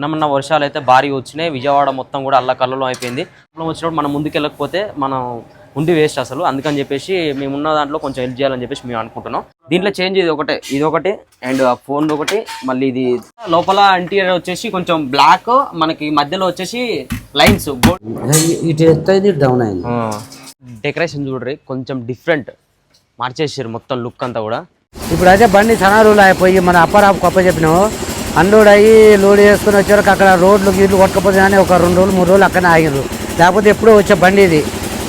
నిన్న వర్షాలు అయితే భారీగా వచ్చినాయి. విజయవాడ మొత్తం కూడా అల్లకల్లలో అయిపోయింది. ప్రాబ్లం వచ్చినప్పుడు మనం ముందుకు వెళ్ళకపోతే మనం ఉండి వేస్ట్ అసలు. అందుకని చెప్పేసి మేము ఉన్న దాంట్లో కొంచెం హెల్ప్ చేయాలని చెప్పేసి మేము అనుకుంటున్నాం. దీంట్లో చేంజ్ ఇది ఒకటే. ఇది ఒకటి అండ్ ఆ ఫోన్ ఒకటి. మళ్ళీ ఇది లోపల ఇంటీరియర్ వచ్చేసి కొంచెం బ్లాక్ మనకి మధ్యలో వచ్చేసి లైన్స్ డౌన్ అయింది డెకరేషన్ చూడ్రి. కొంచెం డిఫరెంట్ మార్చేసారు మొత్తం లుక్ అంతా కూడా. ఇప్పుడు అయితే బండి రోజులు అయిపోయి మన అప్పారాపు కొప్ప చెప్పినాము అన్లోడ్ అయ్యి లోడ్ చేసుకుని వచ్చేవరకు అక్కడ రోడ్లు గీట్లు కొట్టకపోతే కానీ ఒక రెండు రోజులు మూడు రోజులు అక్కడనే ఆగిరు లేకపోతే ఎప్పుడో వచ్చే బండి ఇది.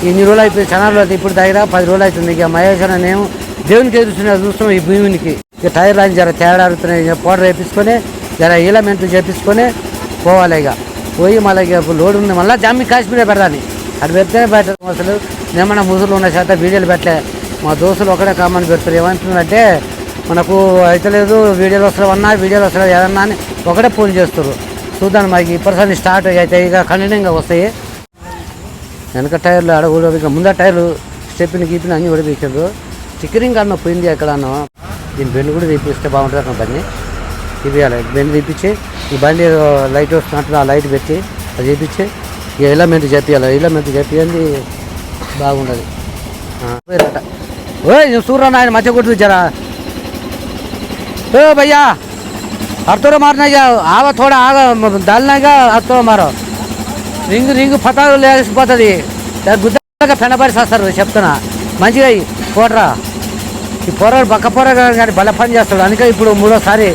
ఇన్ని రోజులు అయిపోయి చాలా రోజులు ఇప్పుడు దగ్గర పది రోజులు అవుతుంది. ఇక మహేష్ అన్న నేను దేవునికి ఎదురుస్తున్నా చూస్తున్నాం ఈ భూమినికి ఇక టైర్ అని జర తేడా అడుగుతున్నాయి. పౌడర్ వేపించుకొని జర ఈలమెంట్లు చేపించుకొని పోవాలి ఇక. పోయి మళ్ళీ ఇక లోడ్ ఉంది. మళ్ళీ జమ్మి కాశ్మీరే పెట్టాలి అది పెడితేనే బెటర్ అసలు. ఏమన్నా ముసులు ఉన్న శాతం వీడియోలు పెట్టలే. మా దోస్తులు ఒకటే కామని పెడతారు. ఏమంటున్నారంటే మనకు అయితే లేదు వీడియోలు వస్తారు అన్నా వీడియోలు వస్తారు ఏదన్నా అని ఒకటే ఫోన్ చేస్తారు చూద్దాం ఈ పర్సన్ స్టార్ట్ అయితే ఇక కంటిన్యూగా వస్తాయి. వెనక టైర్లు ఆడ కూడా ఇక ముందర టైర్లు స్టెప్పిన గీపిన అన్నీ కూడా తీసారు స్టిక్కరింగ్ అన్న పోయింది ఎక్కడ అన్న దీని బెండ్ కూడా తీపిస్తే బాగుంటుంది అన్న బండి. తీపియాలి బెండ్ తీపిచ్చి ఈ బండి లైట్ వస్తున్నట్టు ఆ లైట్ పెట్టి అది చేపించి ఇక ఎలమెంట్ చెప్పియాలి ఎలమెంట్ చెప్పియంది బాగుండదు. ఓ చూడరా నాయన మధ్య కొట్టు జరా. ओ भैया अब तो मारना जा आवा थोड़ा आगा डालना का अब तो मारो రింగ్ రింగ్ పతాలు లేచిపోతుంది గుద్దగా పెనబడి చేస్తారు చెప్తున్నా మంచిగా ఈ పోడరా ఈ పొరడు బక్క పొర కానీ బల పని చేస్తాడు అందుకే ఇప్పుడు మూడోసారి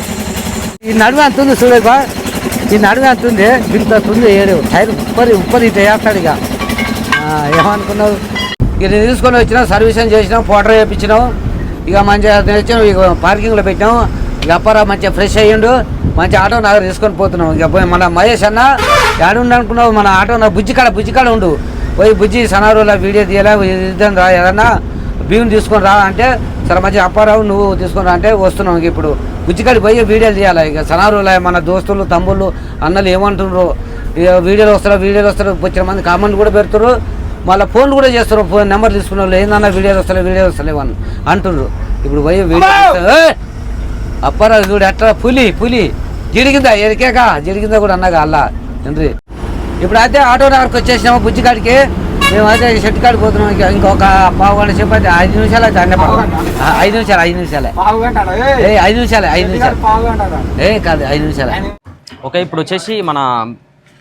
ఈ నడుము ఎంత ఉంది చూడక ఈ నడుము ఎంత ఉంది ఇంత ఉంది ఏడు టైర్ ఉప్పరి ఉప్పరి ఇట్లా వేస్తాడు ఇక ఆ, ఏమనుకున్నావు ఇక నేను తీసుకొని వచ్చినాం సర్వీసింగ్ చేసినాం పౌడర్ వేయించినాం ఇక మంచిగా తెచ్చినాం ఇక పార్కింగ్లో పెట్టినాం ఇక అప్పారా మంచిగా ఫ్రెష్ అయ్యిండు. మంచి ఆటో నాకు తీసుకొని పోతున్నాం. ఇక పోయి మన మహేష్ అన్న ఏడుండు అనుకున్నావు? మన ఆటో నా బుజ్జికాడ బుజ్జికాడ ఉండు. పోయి బుజ్జి సనారులో వీడియో తీయాలా ఇద్దాం రా ఏదన్నా బియ్యం తీసుకొని రా అంటే సరే మంచి అప్పారావు నువ్వు తీసుకొని రా అంటే వస్తున్నాం ఇక ఇప్పుడు. బుజ్జికాడికి పోయి వీడియోలు తీయాలి? ఇక సనారులో మన దోస్తులు తమ్ముళ్ళు అన్నలు ఏమంటున్నారు వీడియోలు వస్తారు వీడియోలు వస్తారు? వచ్చిన మంది కామెంట్ కూడా పెడుతున్నారు మళ్ళీ ఫోన్లు కూడా చేస్తారు ఫోన్ నెంబర్ తీసుకున్న వాళ్ళు ఏందన్నా వీడియోలు వస్తలే వీడియోలు వస్తలేవు అని అంటున్నారు ఇప్పుడు పోయి వీడియో అప్పారావు చూడు ఎట్లా పులి పులి. జిడిగిందా ఎరికేక జిడిగిందా కూడా అన్నగా అల్లా తండ్రి. ఇప్పుడు అయితే ఆటో నగర్కి వచ్చేసినాము బుజ్జికాడికి మేము అయితే షెట్ కాడికి పోతున్నాం. ఇక ఇంకొక పావు గంట సేపు అయితే ఐదు నిమిషాలు అయితే అన్నీ పడతాం. ఐదు నిమిషాలు ఐదు నిమిషాలే. ఏ ఐదు నిమిషాలే ఐదు నిమిషాలు. ఏ కాదు ఐదు నిమిషాలే. ఓకే ఇప్పుడు వచ్చేసి మన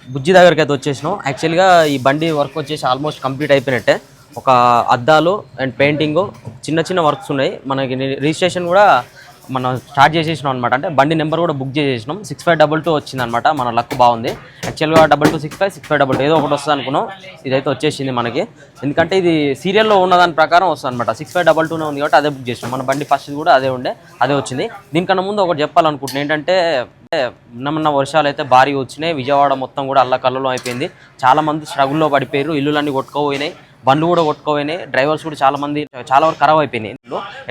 బుజ్జి దగ్గరికి అయితే వచ్చేసినాం. యాక్చువల్గా ఈ బండి వర్క్ వచ్చేసి ఆల్మోస్ట్ కంప్లీట్ అయిపోయినట్టే. ఒక అద్దాలు అండ్ పెయింటింగ్ చిన్న చిన్న వర్క్స్ ఉన్నాయి. మనకి రిజిస్ట్రేషన్ కూడా మనం స్టార్ట్ చేసేసినాం అనమాట అంటే బండి నెంబర్ కూడా బుక్ చేసేసినాం. సిక్స్ ఫైవ్ డబల్ టూ వచ్చింది అనమాట మన లక్ బాగుంది. యాక్చువల్గా double two six five six five double two ఏదో ఒకటి వస్తుంది అనుకున్నాం. ఇదైతే వచ్చేసింది మనకి. ఎందుకంటే ఇది సీరియల్లో ఉన్న దాని ప్రకారం వస్తుంది అనమాట సిక్స్ ఫైవ్ డబల్ టూనే ఉంది కాబట్టి అదే బుక్ చేసినాం. మన బండి ఫస్ట్ కూడా అదే ఉండే అదే వచ్చింది. దీనికన్నా ముందు ఒకటి చెప్పాలనుకుంటున్నాను ఏంటంటే నిన్న వర్షాలు అయితే భారీ వచ్చినాయి. విజయవాడ మొత్తం కూడా అల్లకల్లలో అయిపోయింది. చాలా మంది స్ట్రగుల్లో పడిపోయారు. ఇల్లులన్నీ కొట్టుకోపోయినాయి. బండ్లు కూడా కొట్టుకోపోయినాయి. డ్రైవర్స్ కూడా చాలా మంది చాలా వరకు ఖరాబ్ అయిపోయినాయి.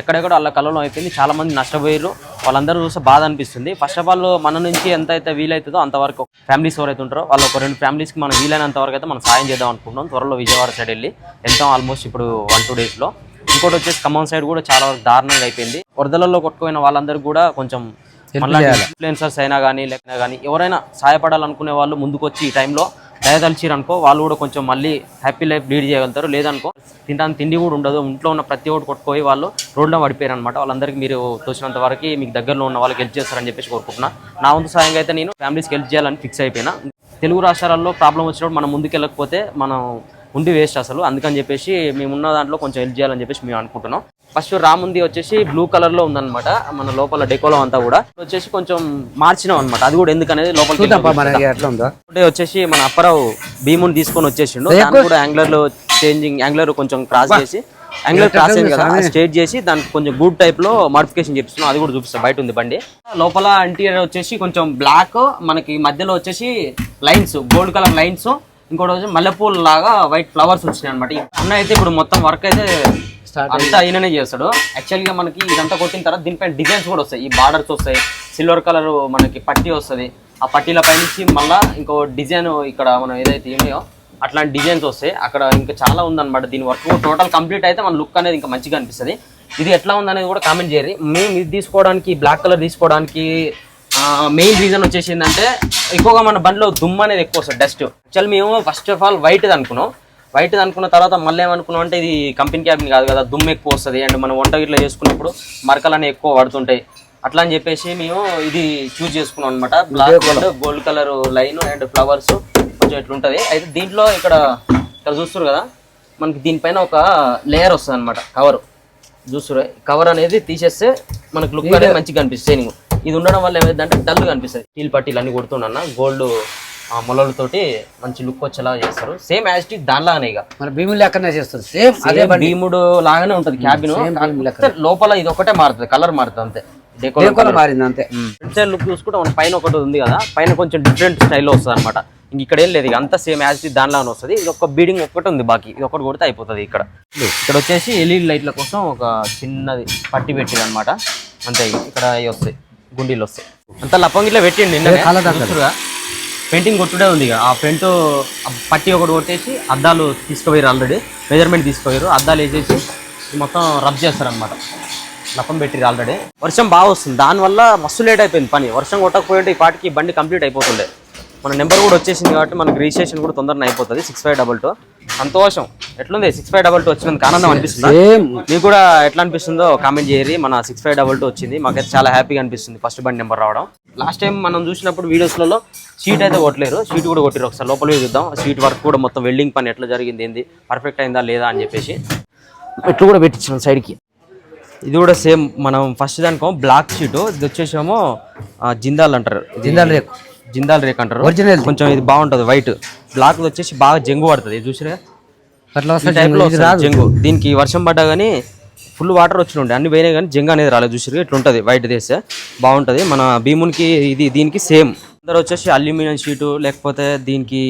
ఎక్కడెక్కడ అల్ల కళ్ళలో అయిపోయింది. చాలా మంది నష్టపోయారు వాళ్ళందరూ చూస్తే బాధ అనిపిస్తుంది. ఫస్ట్ ఆఫ్ ఆల్ మన నుంచి ఎంత అయితే వీలవుతుందో అంతవరకు ఫ్యామిలీస్ ఎవరైతే ఉంటారో వాళ్ళ ఒక రెండు ఫ్యామిలీస్కి మనం వీలైనంత వరకు అయితే మనం సాయం చేద్దాం అనుకుంటున్నాం. త్వరలో విజయవాడ సైడ్ వెళ్ళి వెళ్తాం ఆల్మోస్ట్ ఇప్పుడు వన్ టూ డేస్లో ఇంకోటి వచ్చేసి ఖమ్మం సైడ్ కూడా చాలా వరకు దారుణంగా అయిపోయింది. వరదలలో కొట్టుకుపోయిన వాళ్ళందరూ కూడా కొంచెం మళ్ళీ ఇన్ఫ్లుయెన్సర్స్ అయినా కానీ లేకపోయినా కానీ ఎవరైనా సహాయపడాలనుకునే వాళ్ళు ముందుకు వచ్చి ఈ టైంలో దయదలిచిరు అనుకో వాళ్ళు కూడా కొంచెం మళ్ళీ హ్యాపీ లైఫ్ లీడ్ చేయగలుగుతారు. లేదనుకో తినడానికి తిండి కూడా ఉండదు. ఇంట్లో ఉన్న ప్రతి ఒక్కటి కొట్టుకోయి వాళ్ళు రోడ్లో పడిపోయారు అనమాట వాళ్ళందరికీ మీరు తోచినంత వరకు మీకు దగ్గరలో ఉన్న వాళ్ళకి హెల్ప్ చేస్తారని చెప్పేసి కోరుకుంటున్నా. నా వంతు సాయంగా అయితే నేను ఫ్యామిలీస్కి హెల్ప్ చేయాలని ఫిక్స్ అయిపోయినా. తెలుగు రాష్ట్రాలలో ప్రాబ్లం వచ్చినప్పుడు మనం ముందుకు వెళ్ళకపోతే మనం ఉండి వేస్ట్ అసలు. అందుకని చెప్పేసి మేము ఉన్న దాంట్లో కొంచెం హెల్ప్ చేయాలని చెప్పేసి మేము అనుకుంటున్నాం. ఫస్ట్ రాముంది వచ్చేసి బ్లూ కలర్లో ఉందన్నమాట. మన లోపల డెకోలో అంతా కూడా. వచ్చేసి కొంచెం మార్చినాం అనమాట అది కూడా ఎందుకనేది ఒకటి వచ్చేసి మన అప్పారావు భీముని తీసుకొని వచ్చేసిండు. దాన్ని కూడా యాంగ్లర్లో చేంజింగ్ యాంగ్లర్ కొంచెం క్రాస్ చేసి యాంగ్లర్ క్రాస్ అయింది కదా స్ట్రేట్ చేసి దానికి కొంచెం గుడ్ టైప్లో మోడిఫికేషన్ చేపిస్తున్నాం. అది కూడా చూపిస్తాం బయట ఉంది బండి. లోపల ఇంటీరియర్ వచ్చేసి కొంచెం బ్లాక్ మనకి మధ్యలో వచ్చేసి లైన్స్ గోల్డ్ కలర్ లైన్స్ ఇంకోటి వచ్చి మల్లెపూల్ లాగా వైట్ ఫ్లవర్స్ వచ్చినాయి అనమాట అన్న అయితే ఇప్పుడు మొత్తం వర్క్ అయితే అంతా ఈయననే చేస్తాడు. యాక్చువల్గా మనకి ఇదంతా కొట్టిన తర్వాత దీనిపైన డిజైన్స్ కూడా వస్తాయి. ఈ బార్డర్స్ వస్తాయి. సిల్వర్ కలర్ మనకి పట్టీ వస్తుంది. ఆ పట్టీల పైనుంచి మళ్ళా ఇంకో డిజైన్ ఇక్కడ మనం ఏదైతే ఉన్నాయో అట్లాంటి డిజైన్స్ వస్తాయి. అక్కడ ఇంకా చాలా ఉందన్నమాట. దీని వర్క్ టోటల్ కంప్లీట్ అయితే మన లుక్ అనేది ఇంకా మంచిగా అనిపిస్తుంది. ఇది ఎట్లా ఉందనేది కూడా కామెంట్ చేయరు. మేము ఇది తీసుకోవడానికి బ్లాక్ కలర్ తీసుకోవడానికి మెయిన్ రీజన్ వచ్చేసి ఏంటంటే ఎక్కువగా మన బండిలో దుమ్ము అనేది ఎక్కువ వస్తుంది డస్ట్ యాక్చువల్ మేము ఫస్ట్ ఆఫ్ ఆల్ వైట్ అనుకున్నాం. వైట్ అనుకున్న తర్వాత మళ్ళీ ఏమనుకున్నాం అంటే ఇది కంపెనీ క్యాబిన్ కాదు కదా దుమ్ము ఎక్కువ వస్తుంది. అండ్ మనం వంట ఇట్లా చేసుకున్నప్పుడు మరకలు అనేవి ఎక్కువ పడుతుంటాయి. అట్లా అని చెప్పేసి మేము ఇది చూస్ చేసుకున్నాం అనమాట black and gold colour line and flowers కొంచెం ఇట్లా ఉంటుంది అయితే దీంట్లో ఇక్కడ ఇక్కడ చూస్తారు కదా మనకి దీనిపైన ఒక లేయర్ వస్తుంది అనమాట కవర్ చూస్తురా కవర్ అనేది తీసేస్తే మనకు లుక్ అనేది మంచిగా కనిపిస్తుంది. ఇది ఉండడం వల్ల ఏమైందంటే డల్ కనిపిస్తుంది. స్టీల్ పట్టీలు అన్ని కొడుతున్నా గోల్డ్ మొలలతోటి మంచి లుక్ వచ్చేలా చేస్తారు. సేమ్ యాజ్ ఇట్ దానిలాగానే ఇక. మన భీములు లెక్కనే చేస్తుంది. సేమ్ అదే భీముడు లాగానే ఉంటది క్యాబిన్ లోపల ఇది ఒకటే మారుతుంది కలర్ మారుతుంది అంతే. డెకోర్ మారింది అంతే. సైడ్ లుక్ చూసుకుంటే మన పైన ఒకటి ఉంది కదా పైన కొంచెం డిఫరెంట్ స్టైల్లో వస్తుంది అనమాట ఇంక ఇక్కడ ఏం లేదు ఇక అంతా సేమ్ యాజ్ ఇట్ దానిలాగానే వస్తుంది. ఇది ఒక బీడింగ్ ఒకటి ఉంది బాకీ. ఇది ఒకటి కొడితే అయిపోతుంది ఇక్కడ. ఇక్కడ వచ్చేసి ఎల్ఈడి లైట్ల కోసం ఒక చిన్నది పట్టి పెట్టింది అనమాట అంతే ఇక. ఇక్కడ అవి వస్తాయి గుండీలు వస్తాయి. అంతా లప్పంగిట్లో పెట్టిండి నిన్న పెయింటింగ్ కొట్టుడే ఉంది ఇక. ఆ ఫ్రంట్ పట్టి ఒకటి కొట్టేసి అద్దాలు తీసుకుపోయారు ఆల్రెడీ మెజర్మెంట్ తీసుకుపోయారు. అద్దాలు వేసేసి మొత్తం రబ్ చేస్తారనమాట లప్పం పెట్టిరు ఆల్రెడీ వర్షం బాగా వస్తుంది. దానివల్ల మస్తు లేట్ అయిపోయింది పని. వర్షం కొట్టకపోయింటే ఈ పాటికి బండి కంప్లీట్ అయిపోతుండే. మన నెంబర్ కూడా వచ్చేసింది కాబట్టి మనకి రిజిస్ట్రేషన్ కూడా తొందరగా అయిపోతుంది. సిక్స్ ఫైవ్ డబల్ టూ సంతోషం. ఎట్లుంది? సిక్స్ ఫైవ్ డబల్ టూ వచ్చినందుకు ఆనందం అనిపిస్తుంది? మీకు కూడా ఎట్లా అనిపిస్తుందో కామెంట్ చేయరి మన సిక్స్ ఫైవ్ డబల్ టూ వచ్చింది. మాకైతే చాలా హ్యాపీగా అనిపిస్తుంది ఫస్ట్ బండి నెంబర్ రావడం. లాస్ట్ టైం మనం చూసినప్పుడు వీడియోస్లలో షీట్ అయితే కొట్టలేరు. షీట్ కూడా కొట్టిరు ఒకసారి. లోపల చూద్దాం. షీట్ వర్క్ కూడా మొత్తం వెల్డింగ్ పని ఎట్లా జరిగింది ఏంది పర్ఫెక్ట్ అయిందా లేదా అని చెప్పేసి. ఇట్లు కూడా పెట్టించాం సైడ్కి ఇది కూడా సేమ్ మనం ఫస్ట్ దానికో బ్లాక్ షీట్ ఇది వచ్చేసేమో జిందాల్ అంటారు. జిందాల్ రేకు. జిందాల్ రేక్ అంటారు. Original. కొంచెం ఇది బాగుంటుంది వైట్ బ్లాక్ వచ్చేసి బాగా జంగు పడుతుంది ఇది చూసిరా అట్లా జంగు దీనికి వర్షం పడ్డా కానీ ఫుల్ వాటర్ వచ్చి ఉండే అన్ని పోయినాయి కానీ జంగు అనేది రాలేదు చూసారు ఇట్లా ఉంటుంది వైట్ తీస్తే బాగుంటుంది. మన భీమునికి ఇది దీనికి సేమ్. అందరు వచ్చేసి అల్యూమినియం షీటు లేకపోతే దీనికి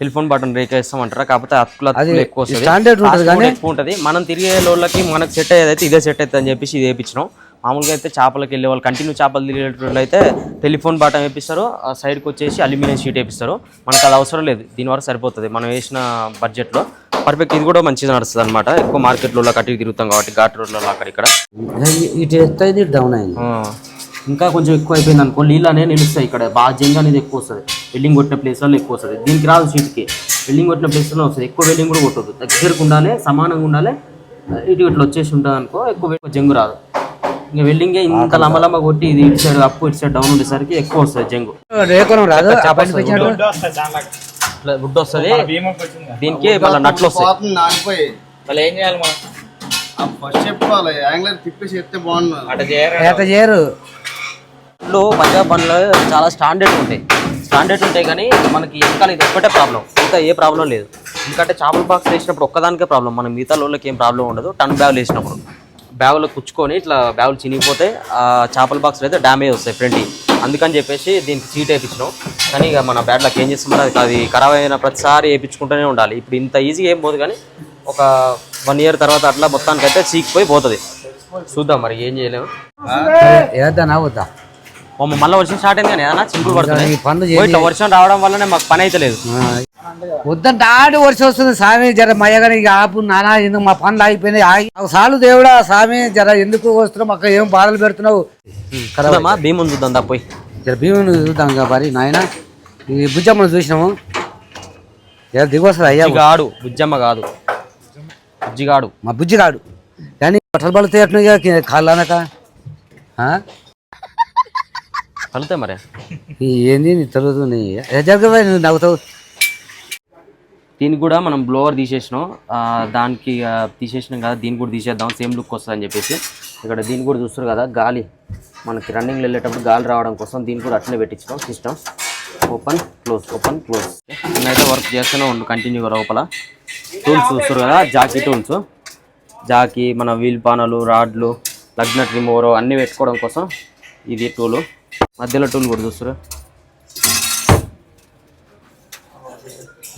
టెలిఫోన్ బటన్ రేక్ వేస్తామంటారా? కాకపోతే అతుకులు ఎక్కువ ఉంటుంది ఎక్కువ ఉంటుంది. మనం తిరిగే లోళ్ళకి మనకు సెట్ అయ్యేదైతే ఇదే సెట్ అవుతుంది అని చెప్పేసి ఇది వేయించినాం. మామూలుగా అయితే చేపలకి వెళ్ళే వాళ్ళు కంటిన్యూ చేపలు తిరిగేటోళ్ళు అయితే టెలిఫోన్ బాటం వేపిస్తారు ఆ సైడ్కి వచ్చేసి అల్యూమినియం షీట్ వేపిస్తారు. మనకు అది అవసరం లేదు దీని వరకు సరిపోతుంది. మనం వేసిన బడ్జెట్లో పర్ఫెక్ట్ ఇది కూడా మంచిగా నడుస్తుంది అనమాట ఎక్కువ మార్కెట్లో కట్టి తిరుగుతాం కాబట్టి ఘాట్ రోడ్లలో అక్కడ. ఇక్కడ ఇది డౌన్ అయింది. ఇంకా కొంచెం ఎక్కువ అయిపోయింది అనుకో నీళ్ళు అనేవి నిలుస్తాయి ఇక్కడ. బాగా జంగ్ అనేది ఎక్కువ వస్తుంది. వెల్డింగ్ కొట్టిన ప్లేస్లలో ఎక్కువ వస్తుంది. దీనికి రాదు షీట్కి. వెల్డింగ్ కొట్టిన ప్లేస్లో వస్తుంది. ఎక్కువ వెల్డింగ్ కూడా కొట్టదు దగ్గరకు ఉండాలి సమానంగా ఉండాలి ఇటు ఇట్లా వచ్చేసి ఉంటుంది అనుకో ఎక్కువ జంగు రాదు. ఇంకా వెల్డింగే ఇంత లమ్మలమ్మ కొట్టి ఇది ఇటు సైడ్ అప్పు ఇటు సైడ్ డౌన్ ఉండేసరికి ఎక్కువ వస్తుంది జంగు. వస్తుంది. దీనికి మళ్ళీ నట్లు వస్తాయి పోతుంది నానిపోయి. మళ్ళీ ఏం చేయాలి మనం? ఆ ఫస్ట్ చెప్పుకోవాలి యాంగ్లర్ తిప్పేసి ఎత్తే బాగుండు. అట్లా చేయరు? ఎట్ట చేయరు. బండ్లు పంజాబ్ బండ్లు చాలా స్టాండర్డ్ ఉంటాయి. స్టాండర్డ్ ఉంటాయి కానీ మనకి వెనకాల ఇది ఒక్కటే ప్రాబ్లం ఇంకా ఏ ప్రాబ్లం లేదు. ఎందుకంటే చేపల బాక్స్ వేసినప్పుడు ఒక్కదానికే ప్రాబ్లం మన మిగతా లోళ్ళకి ఏం ప్రాబ్లం ఉండదు. టన్ బ్యాగులు వేసినప్పుడు. బ్యాగులు కుచ్చుకొని ఇట్లా బ్యాగులు చినిగిపోతే ఆ చేపల బాక్స్ అయితే డ్యామేజ్ వస్తాయి ఫ్రంట్ అందుకని చెప్పేసి దీనికి సీట్ వేయించినాం కానీ ఇక మన బ్యాడ్ లక్ ఏం చేస్తామో అది ఖరాబ్ అయిన ప్రతిసారి వేయించుకుంటూనే ఉండాలి. ఇప్పుడు ఇంత ఈజీగా ఏం పోదు కానీ ఒక వన్ ఇయర్ తర్వాత అట్లా మొత్తానికైతే చీకిపోయి పోతుంది. చూద్దాం మరి ఏం చేయలేము మళ్ళీ వర్షం స్టార్ట్ అయింది కానీ ఏదైనా చింపులు ఇట్లా వర్షం రావడం వల్లనే మాకు పని అయితే లేదు వద్దంటే ఆడి వర్షం వస్తుంది. స్వామి జర మయ్యగాని ఇక ఆపు నానా ఎందుకు మా పనులు ఆగిపోయినాయి? ఆగి సాలు దేవుడా స్వామి జర ఎందుకు వస్తున్నావు? మాకు ఏం బాధలు పెడుతున్నావు? చూద్దామా భీముని చూద్దాం పోయి. జర భీముని చూద్దాం కాబట్టి నాయన. ఈ బుజ్జమ్మను చూసినాము. జర దిగొస్తుంది అయ్యా? బుజ్జిగాడు బుజ్జమ్మ కాదు. బుజ్జిగాడు. మా బుజ్జిగాడు. కానీ బట్టలు పడుతాయి అట్లా కాళ్ళు అనక ఆ? కలితే మరి. ఏంది నీ తెలుగు నీ జరగవే నువ్వు నవ్వుతావు. దీనికి కూడా మనం బ్లోవర్ తీసేసినాం. దానికి తీసేసినాం కదా దీన్ని కూడా తీసేద్దాం సేమ్ లుక్ వస్తుంది అని చెప్పేసి. ఇక్కడ దీన్ని కూడా చూస్తారు కదా గాలి. మనకి రన్నింగ్లో వెళ్ళేటప్పుడు గాలి రావడం కోసం దీన్ని కూడా అట్లనే పెట్టించుకోం system open close open close నేనైతే వర్క్ చేస్తూనే ఉండు కంటిన్యూగా లోపల. టూల్స్ చూస్తారు కదా జాకీ టూల్స్ జాకీ మన వీల్ పానలు రాడ్లు లగ్నట్ రిమూవర్ అన్నీ పెట్టుకోవడం కోసం ఇది టూలు మధ్యలో టూల్ కూడా చూస్తారు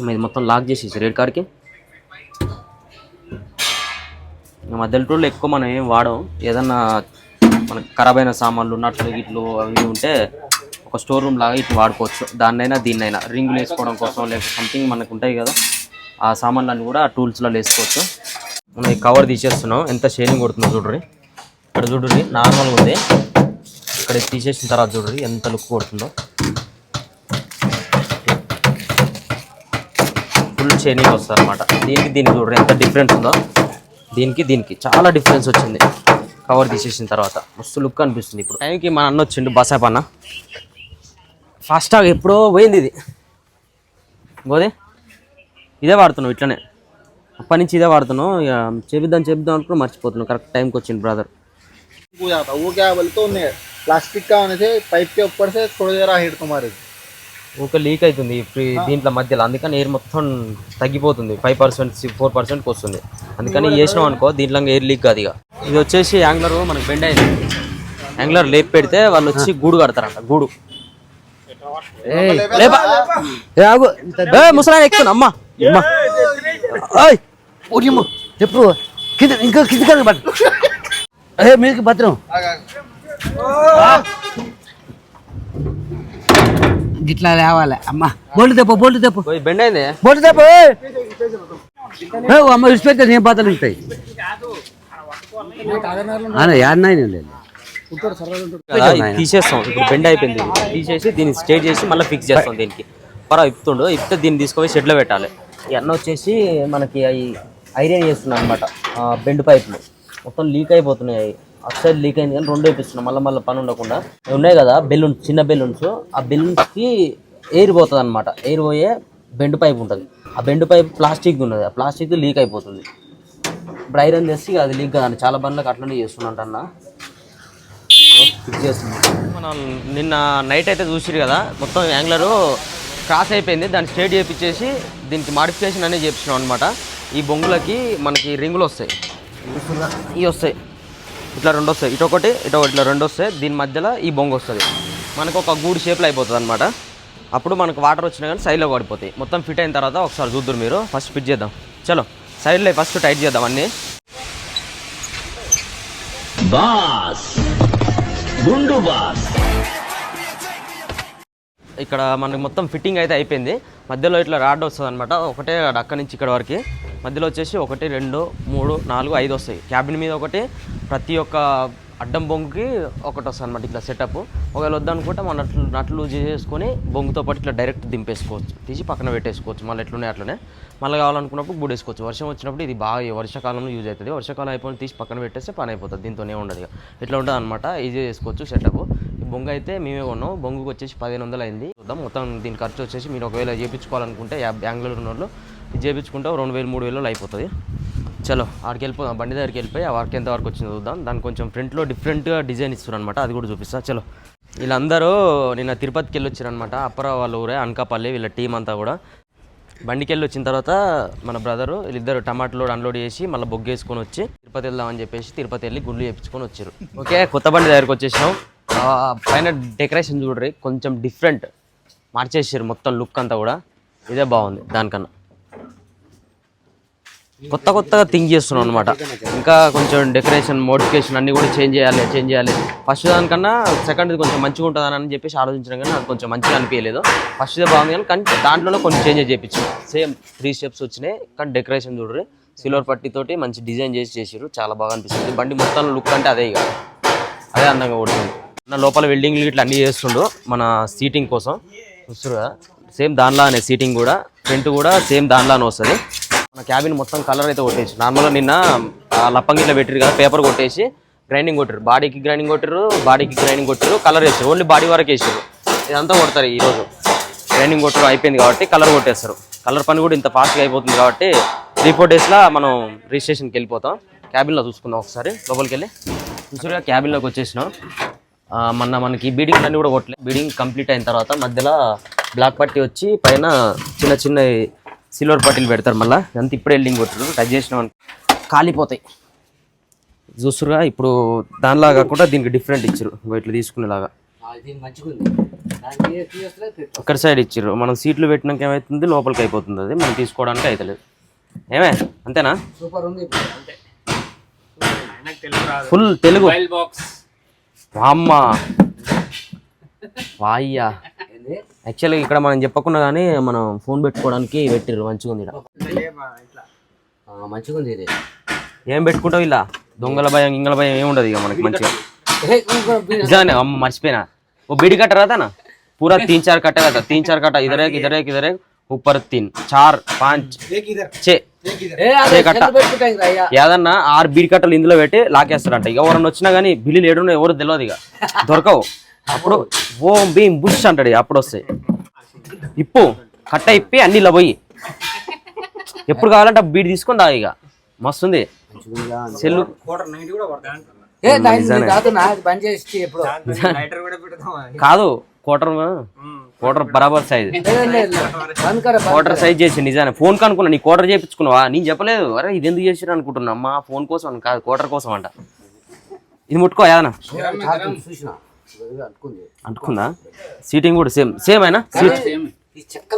ఇది మొత్తం లాక్ చేసేసి రెడ్ కార్కి మధ్యలో టూల్లో ఎక్కువ మనం ఏం వాడం ఏదన్నా మనకు ఖరాబ్ అయిన సామాన్లు నట్లు గిట్లు అవి ఉంటే ఒక స్టోర్ రూమ్ లాగా ఇట్లా వాడుకోవచ్చు. దాన్నైనా దీన్నైనా. రింగులు వేసుకోవడం కోసం లేకపోతే సంథింగ్ మనకు ఉంటాయి కదా. ఆ సామాన్లన్నీ కూడా ఆ టూల్స్లో వేసుకోవచ్చు. మనం ఈ కవర్ తీసేస్తున్నాం. ఎంత షేరింగ్ కొడుతుందో చూడరి. ఇక్కడ చూడరి నార్మల్గా ఉంది. ఇక్కడ తీసేసిన తర్వాత చూడండి ఎంత లుక్ కొడుతుందో. ఫుల్ షైనింగ్ వస్తుంది అనమాట దీనికి దీనికి చూడండి ఎంత డిఫరెన్స్ ఉందో దీనికి దీనికి చాలా డిఫరెన్స్ వచ్చింది కవర్ తీసేసిన తర్వాత మస్తు లుక్ అనిపిస్తుంది ఇప్పుడు టైంకి మన అన్న వచ్చిండు బసాప్ అన్న ఫాస్టాగ్ ఎప్పుడో పోయింది ఇది గోదే ఇదే వాడుతున్నావు ఇట్లనే అప్పటి నుంచి ఇదే వాడుతున్నావు ఇక చేపిద్దాం చేపిద్దాం అనుకుని మర్చిపోతున్నావు కరెక్ట్ టైంకి వచ్చింది బ్రదర్ हो जाता वो क्या बोलते उन्हें प्लास्टिक का होने से पाइप के ऊपर से थोड़ी देर हिट तुम्हारे ఊక లీక్ అవుతుంది దీంట్లో మధ్యలో. అందుకని ఎయిర్ మొత్తం తగ్గిపోతుంది. ఫైవ్ పర్సెంట్ ఫోర్ పర్సెంట్కి వస్తుంది అందుకని వేసినాం అనుకో దీంట్లో ఎయిర్ లీక్ కాదు ఇక. ఇది వచ్చేసి యాంగ్లర్ మనకు బెండ్ అయింది. యాంగ్లర్ లేపి పెడితే వాళ్ళు వచ్చి గూడు కడతారంట గూడు. ముసలాయన ఎక్కుతున్నా అమ్మ అమ్మ చెప్పు. కింద ఇంకా కింద కదా పట్టు భద్రం. గిట్లా లేవాలి. అమ్మ బోల్డ్ తెప్పు బోల్డ్ తెప్పు. బెండ్ అయింది. బోల్డ్ తెప్పు అమ్మ విడిచిపెడితే నేను పాత్రలు ఉంటాయి? లేదు. ఇది తీసేస్తాం. ఇప్పుడు బెండ్ అయిపోయింది. తీసేసి దీన్ని స్టేట్ చేసి మళ్ళీ ఫిక్స్ చేస్తాం దీనికి. పరా ఇప్పుతుండు ఇప్పితే దీన్ని తీసుకొని షెడ్లో పెట్టాలి. ఈ అన్న వచ్చేసి మనకి అవి ఐరన్ చేస్తున్నాం అనమాట బెండ్ పైపులు. మొత్తం లీక్ అయిపోతున్నాయి అటు సైడ్ లీక్ అయింది కానీ రెండు వేపిస్తున్నాం మళ్ళీ మళ్ళీ పని ఉండకుండా. ఉన్నాయి కదా బెలూన్స్ చిన్న బెలూన్స్. ఆ బెలూన్స్కి ఎయిర్ పోతుంది అనమాట ఎయిర్ పోయే బెండ్ పైప్ ఉంటుంది. ఆ బెండ్ పైప్ ప్లాస్టిక్ ఉన్నది. ఆ ప్లాస్టిక్ లీక్ అయిపోతుంది. ఇప్పుడు ఐరన్ చేసి అది లీక్ కాదండి. చాలా బండ్లకు అట్లనే చేస్తున్నట్టు అన్న ఫిక్స్ చేస్తుంది మనం నిన్న నైట్ అయితే చూసిరు కదా మొత్తం యాంగ్లరు క్రాస్ అయిపోయింది. దాన్ని స్ట్రేట్ చేపించేసి దీనికి మాడిఫికేషన్ అనేది చేపించినాం అనమాట ఈ బొంగులకి మనకి రింగులు వస్తాయి. ఇవి వస్తాయి. ఇట్లా రెండు వస్తాయి. ఇటు ఒకటి ఇటు ఒకటి ఇట్లా రెండు వస్తాయి. దీని మధ్యలో ఈ బొంగు వస్తుంది. మనకు ఒక గూడు షేప్లో అయిపోతుంది అనమాట అప్పుడు మనకు వాటర్ వచ్చినా కానీ సైడ్లో పడిపోతాయి. మొత్తం ఫిట్ అయిన తర్వాత ఒకసారి చూద్దరు మీరు. ఫస్ట్ ఫిట్ చేద్దాం. చలో సైడ్లో ఫస్ట్ టైట్ చేద్దాం అన్నీ. ఇక్కడ మనకి మొత్తం ఫిట్టింగ్ అయితే అయిపోయింది. మధ్యలో ఇట్లా రాడ్ వస్తుంది అనమాట ఒకటే అక్కడి నుంచి ఇక్కడ వరకు. మధ్యలో వచ్చేసి ఒకటి రెండు మూడు నాలుగు ఐదు వస్తాయి. క్యాబిన్ మీద ఒకటి ప్రతి ఒక్క అడ్డం బొంగుకి ఒకటి వస్తుంది అనమాట ఇట్లా సెటప్ ఒకవేళ వద్దనుకుంటే మన నట్లు నట్లు చేసుకొని బొంగుతో పాటు ఇట్లా డైరెక్ట్ దింపేసుకోవచ్చు. తీసి పక్కన పెట్టేసుకోవచ్చు. మళ్ళీ ఎట్లున్నాయి అట్లనే. మళ్ళీ కావాలనుకున్నప్పుడు వేసుకోవచ్చు వర్షం వచ్చినప్పుడు ఇది బాగా వర్షాకాలంలో యూజ్ అవుతుంది. వర్షాకాలం అయిపోయిన తీసి పక్కన పెట్టేస్తే పని అయిపోతుంది. దీంతోనే ఉండదు ఇక. ఇట్లా ఉంటుంది అనమాట ఈజీ చేసుకోవచ్చు సెటప్ ఈ బొంగ అయితే మేమే కొన్నాం. బొంగుకి వచ్చేసి పదిహేను వందలు అయింది. చూద్దాం. మొత్తం దీని ఖర్చు వచ్చేసి మీరు ఒకవేళ చేయించుకోవాలనుకుంటే యా- బెంగళూరు ఉన్న వాళ్ళు ఇది చేయించుకుంటే రెండు వేలు మూడు వేలలో అయిపోతుంది. చలో ఆడికి వెళ్ళిపోదాం బండి దగ్గరికి వెళ్ళిపోయి ఆ వర్క్ ఎంత వరకు వచ్చిందో చూద్దాం. దాని కొంచెం ఫ్రంట్లో డిఫరెంట్గా డిజైన్ ఇస్తారు అనమాట అది కూడా చూపిస్తా. చలో. వీళ్ళందరూ నిన్న తిరుపతికి వెళ్ళి వచ్చారనమాట అప్పరా వాళ్ళ ఊరే అనకాపల్లి వీళ్ళ టీం అంతా కూడా. బండికి వెళ్ళి వచ్చిన తర్వాత మన బ్రదరు వీళ్ళిద్దరు టమాటో అన్లోడ్ చేసి మళ్ళీ బొగ్గేసుకొని వచ్చి తిరుపతి వెళ్దామని చెప్పేసి తిరుపతి వెళ్ళి గుళ్ళు చేపించుకొని వచ్చారు ఓకే కొత్త బండి దగ్గరికి వచ్చేసినాం. పైన డెకరేషన్ చూడరి కొంచెం డిఫరెంట్ మార్చేసారు మొత్తం లుక్ అంతా కూడా. ఇదే బాగుంది దానికన్నా. కొత్త కొత్తగా థింక్ చేస్తున్నాం అనమాట ఇంకా కొంచెం డెకరేషన్ మోడిఫికేషన్ అన్ని కూడా చేంజ్ చేయాలి చేంజ్ చేయాలి. ఫస్ట్ దానికన్నా సెకండ్ కొంచెం మంచిగా ఉంటుందని అని చెప్పేసి ఆలోచించడం కానీ అది కొంచెం మంచిగా అనిపించలేదు. ఫస్ట్ బాగుంది కానీ కానీ దాంట్లోనే కొంచెం చేంజ్ చేయించాం సేమ్ త్రీ స్టెప్స్ వచ్చినాయి కానీ డెకరేషన్ చూడరు. సిల్వర్ పట్టితోటి మంచి డిజైన్ చేసి చేసారు చాలా బాగా అనిపిస్తుంది. బండి మొత్తం లుక్ అంటే అదే ఇక. అదే అందంగా కొడుతుంది. నా లోపల వెల్డింగ్ ఇట్లా అన్నీ చేస్తుండు. మన సీటింగ్ కోసం. చూస్తారు కదా? సేమ్ దానిలానే సీటింగ్ కూడా. ఫ్రంట్ కూడా సేమ్ దానిలానే వస్తుంది. మన క్యాబిన్ మొత్తం కలర్ అయితే కొట్టేసి నార్మల్గా నిన్న లప్పంగిట్లో పెట్టారు కదా పేపర్ కొట్టేసి గ్రైండింగ్ కొట్టారు బాడీకి గ్రైండింగ్ కొట్టారు బాడీకి గ్రైండింగ్ కొట్టారు కలర్ వేసారు ఓన్లీ బాడీ వరకు వేసారు ఇదంతా కొడతారు ఈరోజు గ్రైండింగ్ కొట్టడం అయిపోయింది కాబట్టి కలర్ కొట్టేస్తారు. కలర్ పని కూడా ఇంత ఫాస్ట్గా అయిపోతుంది కాబట్టి త్రీ ఫోర్ డేస్లో మనం రిజిస్ట్రేషన్కి వెళ్ళిపోతాం. క్యాబిన్లో చూసుకుందాం ఒకసారి. లోపలికి వెళ్ళి. చూసారుగా క్యాబిన్లోకి వచ్చేసినాం. మొన్న మనకి బీడింగ్ అన్నీ కూడా కొట్టలేదు బీడింగ్ కంప్లీట్ అయిన తర్వాత మధ్యలో బ్లాక్ పట్టి వచ్చి పైన చిన్న చిన్న సిల్వర్ పట్టీలు పెడతారు మళ్ళీ. అంత ఇప్పుడే ఎల్డింగ్ కొట్టారు టచ్ చేసినాం కాలిపోతాయి. చూస్తురుగా ఇప్పుడు దానిలా కాకుండా దీనికి డిఫరెంట్ ఇచ్చారు ఇట్లా తీసుకునేలాగా. ఒక్కరి సైడ్ ఇచ్చారు మనం సీట్లు పెట్టినాక ఏమవుతుంది లోపలికి అయిపోతుంది అది. మనం తీసుకోవడానికి అవుతలేదు ఏమే? అంతేనా? సూపర్ ఉంది ఫుల్ తెలుగు వామ్మ వాయ్యా. ఏంది? యాక్చువల్గా ఇక్కడ మనం చెప్పకుండా కానీ మనం ఫోన్ పెట్టుకోవడానికి పెట్టిర్రు మంచిగా ఉంది ఈడ. ఆ, మంచిగా ఉంది ఇది ఏం పెట్టుకుంటావు ఇలా దొంగల భయం ఇంగల భయం ఏమి ఉండదు ఇక మనకి మంచిగా हे उनको भी- నిజంగానే అమ్మ మర్చిపోయినా ఓ बीड़ी कट रहा था ना पूरा तीन चार कटा था तीन चार कटा इधर एक इधर एक इधर एक ऊपर तीन चार पांच छे ఏ అదే ఏ కట్ట? చెల్లు పెట్టుకుంటాం కదా అయ్యా ఏదన్నా ఆరు బీడి కట్టలు ఇందులో పెట్టి లాకేస్తారంట ఇక ఎవరన్నా వచ్చినా కానీ బిల్లులు ఏడున్నా ఎవరు తెలియదు ఇక దొరకవు అప్పుడు ఓం భీం బుష్ అంటాడు అప్పుడు వస్తాయి. ఇప్పు కట్ట ఇప్పి అన్ని ఇలా పోయి. ఎప్పుడు కావాలంటే బీడి తీసుకొని దా ఇక. మస్తుంది. సెల్లు. కాదు కోటర్ కోటర్ బరాబర్ సైజ్ కోటర్ సైజ్ చేసి నిజానే. ఫోన్ కనుకున్నా నీ కోటర్ చేయించుకున్నావా? నేను చెప్పలేదు. అరే ఇది ఎందుకు చేసిరు అనుకుంటున్నా? అమ్మా ఫోన్ కోసం కాదు కోటర్ కోసం అంట. ఇది ముట్టుకో ఏదన్నా అంటుకుందా సీటింగ్ కూడా సేమ్ సేమ్ అయినా? సీట్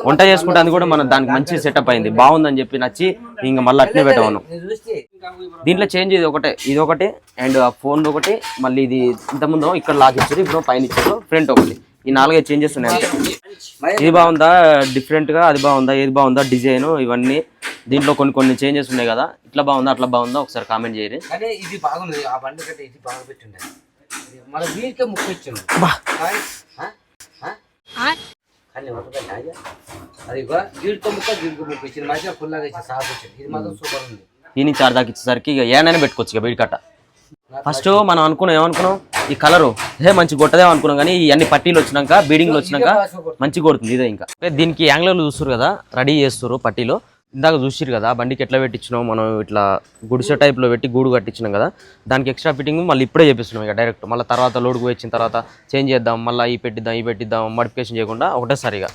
వంట చేసుకుంటే అది కూడా మన దానికి మంచి సెటప్ అయింది. బాగుందని చెప్పి నచ్చి ఇంకా మళ్ళీ అట్నే చూస్తే దీంట్లో చేంజ్ ఇది ఒకటే ఇది ఒకటి అండ్ ఆ ఫోన్ ఒకటి మళ్ళీ ఇది ఇంతకుముందు ఇక్కడ లాక్ ఇచ్చారు ఇప్పుడు పైన ఇచ్చారు ఫ్రంట్ ఒకటి. ఈ నాలుగైదు చేంజెస్ ఉన్నాయి ఇది బాగుందా? డిఫరెంట్గా? అది బాగుందా? ఏది బాగుందా? డిజైన్ ఇవన్నీ దీంట్లో కొన్ని కొన్ని చేంజెస్ ఉన్నాయి కదా. ఇట్లా బాగుందా? అట్లా బాగుందా? ఒకసారి కామెంట్ చేయరు. ఇది బాగుంది. ఆ బండి ఇది బాగా మన వీరికే ముక్కు వీడితో ముక్క ఇచ్చింది మధ్య ఫుల్లాగా ఇచ్చింది సాగు ఇచ్చింది. ఇది మాత్రం సూపర్ ఉంది. ఈ నుంచి ఆరు దాకా ఇచ్చేసరికి ఇక ఏనైనా పెట్టుకోవచ్చు ఇక బీడి కట్ట ఫస్ట్ మనం అనుకున్నాం ఏమనుకున్నాం? ఈ కలరు. ఏ మంచి కొట్టదే అనుకున్నాం కానీ ఈ అన్ని పట్టీలు వచ్చినాక బీడింగ్లు వచ్చినాక మంచి కొడుతుంది ఇదే ఇంకా. అంటే దీనికి యాంగ్లర్లు చూస్తారు కదా రెడీ చేస్తారు పట్టీలో. ఇందాక చూసిరు కదా బండికి ఎట్లా పెట్టించినాం మనం ఇట్లా గుడిసె టైప్లో పెట్టి గూడు కట్టించినాం కదా దానికి ఎక్స్ట్రా ఫిట్టింగ్ మళ్ళీ ఇప్పుడే చేపిస్తున్నాం ఇక డైరెక్ట్ మళ్ళీ తర్వాత లోడ్కి వచ్చిన తర్వాత చేంజ్ చేద్దాం మళ్ళీ ఈ పెట్టిద్దాం ఈ పెట్టిద్దాం మడిఫికేషన్ చేయకుండా ఒకటేసారిగా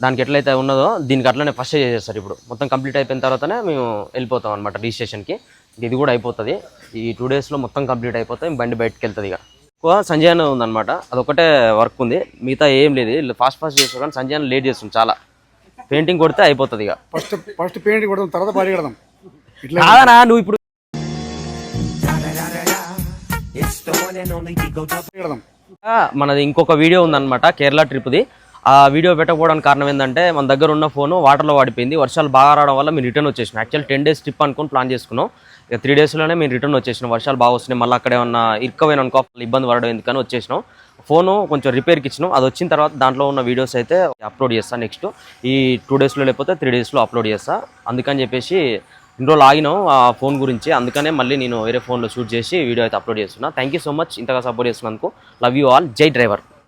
దానికి ఎట్లయితే ఉన్నదో దీనికి అట్లనే ఫస్ట్ చేసేస్తారు ఇప్పుడు. మొత్తం కంప్లీట్ అయిపోయిన తర్వాతనే మేము వెళ్ళిపోతాం అనమాట రిజిస్ట్రేషన్కి ఇది కూడా అయిపోతుంది. ఈ టూ డేస్లో మొత్తం కంప్లీట్ అయిపోతే బండి బయటకు వెళ్తుంది ఇక. ఎక్కువ సంజయ్ ఉందన్నమాట. అదొకటే వర్క్ ఉంది. మిగతా ఏం లేదు. ఫాస్ట్ ఫాస్ట్ చేస్తాం కానీ సంజయ్ లేట్ చేస్తుంది చాలా. పెయింటింగ్ కొడితే అయిపోతుంది ఇక. ఫస్ట్ ఫస్ట్ పెయింట్ కొడదాం తర్వాత బాడీ కడదాం. కాదనా నువ్వు ఇప్పుడు మనది ఇంకొక వీడియో ఉందన్నమాట కేరళ ట్రిప్ది. ఆ వీడియో పెట్టకపోవడానికి కారణం ఏంటంటే మన దగ్గర ఉన్న ఫోన్ వాటర్లో వాడిపోయింది. వర్షాలు బాగా రావడం వల్ల మేము రిటర్న్ వచ్చేసినాం. యాక్చువల్ టెన్ డేస్ ట్రిప్ అనుకుని ప్లాన్ చేసుకున్నాం. ఇక త్రీ డేస్లోనే మేము రిటర్న్ వచ్చేసినాం. వర్షాలు బాగా వస్తున్నాయి. మళ్ళీ అక్కడ ఏమన్నా ఇరుక్కమైన అనుకో ఇబ్బంది పడడం ఎందుకని వచ్చేసినాం. ఫోను కొంచెం రిపేర్కి ఇచ్చినాం. అది వచ్చిన తర్వాత దాంట్లో ఉన్న వీడియోస్ అయితే అప్లోడ్ చేస్తాను నెక్స్ట్. ఈ టూ డేస్లో లేకపోతే త్రీ డేస్లో అప్లోడ్ చేస్తాను అందుకని చెప్పేసి ఇన్ని రోజులు ఆగినాం ఆ ఫోన్ గురించి. అందుకనే మళ్ళీ నేను వేరే ఫోన్లో షూట్ చేసి వీడియో అయితే అప్లోడ్ చేస్తున్నా. థ్యాంక్ యూ సో మచ్ ఇంతగా సపోర్ట్ చేస్తున్నందుకు లవ్ యూ ఆల్ జై డ్రైవర్.